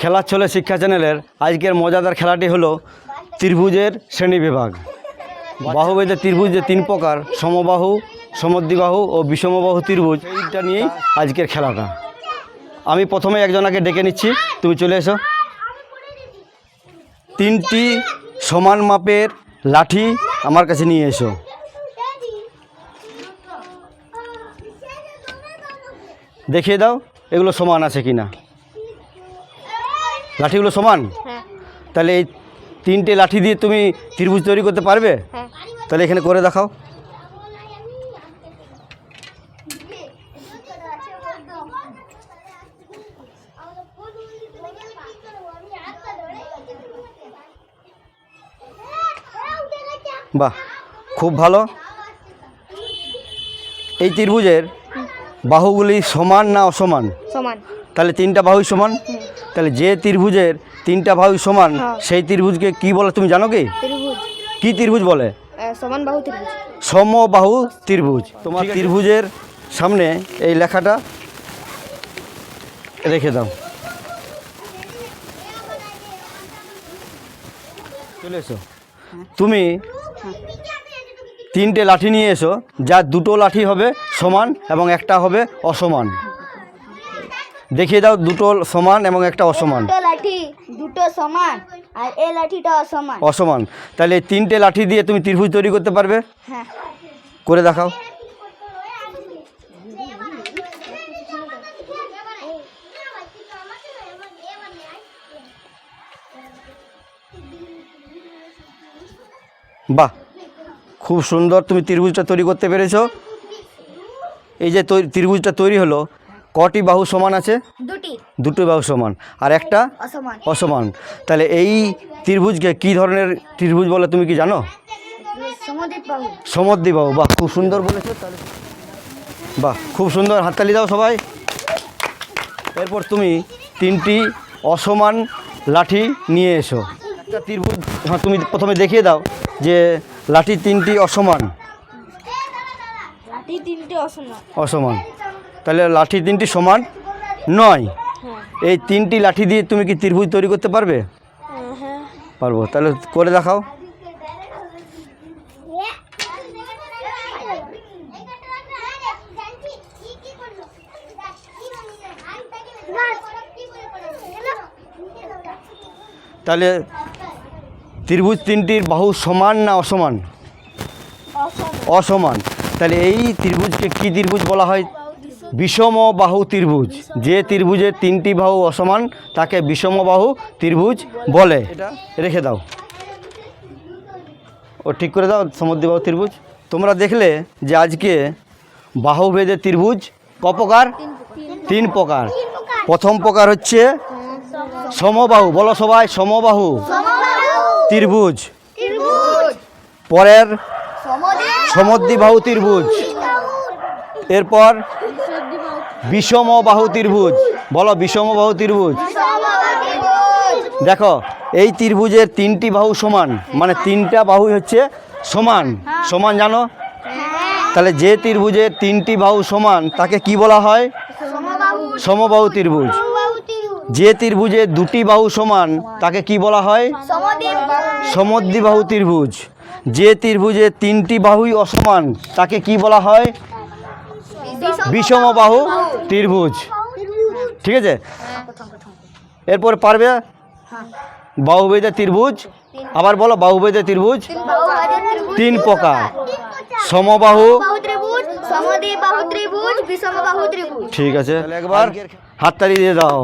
খেলার ছলে শিক্ষা চ্যানেলের, আজকের মজাদার খেলাটি হলো ত্রিভুজের শ্রেণি বিভাগ। বাহুবেদের ত্রিভুজ যে তিন প্রকার, সমবাহু, সমদ্বিবাহু ও বিষমবাহু ত্রিভুজ, এইটা নিয়েই আজকের খেলাটা। আমি প্রথমে একজনাকে ডেকে নিচ্ছি, তুমি চলে এসো। তিনটি সমান মাপের লাঠি আমার কাছে নিয়ে এসো। দেখিয়ে দাও, এগুলো সমান আছে কি না লাঠিগুলো সমান? হ্যাঁ। তাহলে এই তিনটে লাঠি দিয়ে তুমি ত্রিভুজ তৈরি করতে পারবে? হ্যাঁ। তাহলে এখানে করে দেখাও। বাহ খুব ভালো। এই ত্রিভুজের বাহুগুলি সমান না অসমান? সমান। তাহলে তিনটা বাহুই সমান? তাহলে যে ত্রিভুজের তিনটা বাহুই সমান হ্যাঁ। সেই ত্রিভুজকে কি বলে তুমি জানো কি? ত্রিভুজ। কি ত্রিভুজ বলে? বাহু ত্রিভুজ। সমবাহু ত্রিভুজ। তোমার ত্রিভুজের সামনে এই লেখাটা রেখে দাও। চলে এসো। তুমি তিনটে লাঠি নিয়ে এসো যার দুটো লাঠি হবে সমান এবং একটা হবে অসমান। দেখিয়ে দাও দুটো সমান এবং একটা অসমান। দুটো লাঠি দুটো সমান আর এই লাঠিটা অসমান। অসমান। তাহলে এই তিনটে লাঠি দিয়ে তুমি ত্রিভুজ তৈরি করতে পারবে? হ্যাঁ। করে দেখাও। বাহ! খুব সুন্দর তুমি ত্রিভুজটা তৈরি করতে পেরেছ। এই যে ত্রিভুজটা তৈরি হলো কটি বাহু সমান আছে? দুটি। দুটো বাহু সমান। আর একটা? অসমান। অসমান। তাহলে এই ত্রিভুজকে কি ধরনের ত্রিভুজ বলে তুমি কি জানো? সমদ্বীপ বাহু। বাহ খুব সুন্দর বলেছ তাহলে। বাহ খুব সুন্দর। হাততালি দাও সবাই। এরপর তুমি তিনটি অসমান লাঠি নিয়ে এসো। একটা ত্রিভুজ হ্যাঁ তুমি প্রথমে দেখিয়ে দাও যে লাঠি তিনটি অসমান। লাঠি তিনটে অসমান। অসমান। তাহলে লাঠি তিনটি সমান নয়। এই তিনটি লাঠি দিয়ে তুমি কি ত্রিভুজ তৈরি করতে পারবে? পারব। তাহলে করে দেখাও। তাহলে ত্রিভুজ তিনটির বাহু সমান না অসমান। অসমান। তাহলে এই ত্রিভুজকে কি ত্রিভুজ বলা হয়? বিষম বাহু ত্রিভুজ। যে ত্রিভুজের তিনটি বাহু অসমান তাকে বিষম বাহু ত্রিভুজ বলে। এটা? রেখে দাও। ও ঠিক করে দাও সমুদ্রবাহু ত্রিভুজ। তোমরা দেখলে যে আজকে বাহুভেদের ত্রিভুজ ক প্রকার তিন প্রকার। প্রথম প্রকার হচ্ছে সমবাহু। বলো সবাই সমবাহু। ত্রিভুজ। পরের সমদ্বিবাহু ত্রিভুজ। এরপর বিষম বাহু ত্রিভুজ বলো বিষম বাহু ত্রিভুজ দেখো, এই ত্রিভুজের তিনটি বাহু সমান। মানে তিনটা বাহু হচ্ছে সমান। সমান জানো? তাহলে যে ত্রিভুজের তিনটি বাহু সমান, তাকে কি বলা হয়? সমবাহু ত্রিভুজ যে ত্রিভুজের দুটি বাহু সমান, তাকে কি বলা হয়? সমদ্বিবাহু ত্রিভুজ যে ত্রিভুজের তিনটি বাহুই অসমান, তাকে কি বলা হয়? বিষমবাহু ত্রিভুজ। ঠিক আছে? এরপর পারবে? বাহুবেদে ত্রিভুজ। আবার বলো বাহুবেদে ত্রিভুজ? তিন প্রকার। সমবাহু। বাহু ত্রিভুজ সমদ্বীপ বাহু ত্রিভুজ বিষম বাহু ত্রিভুজ। ঠিক আছে। একবার। হাততালি দিয়ে দাও।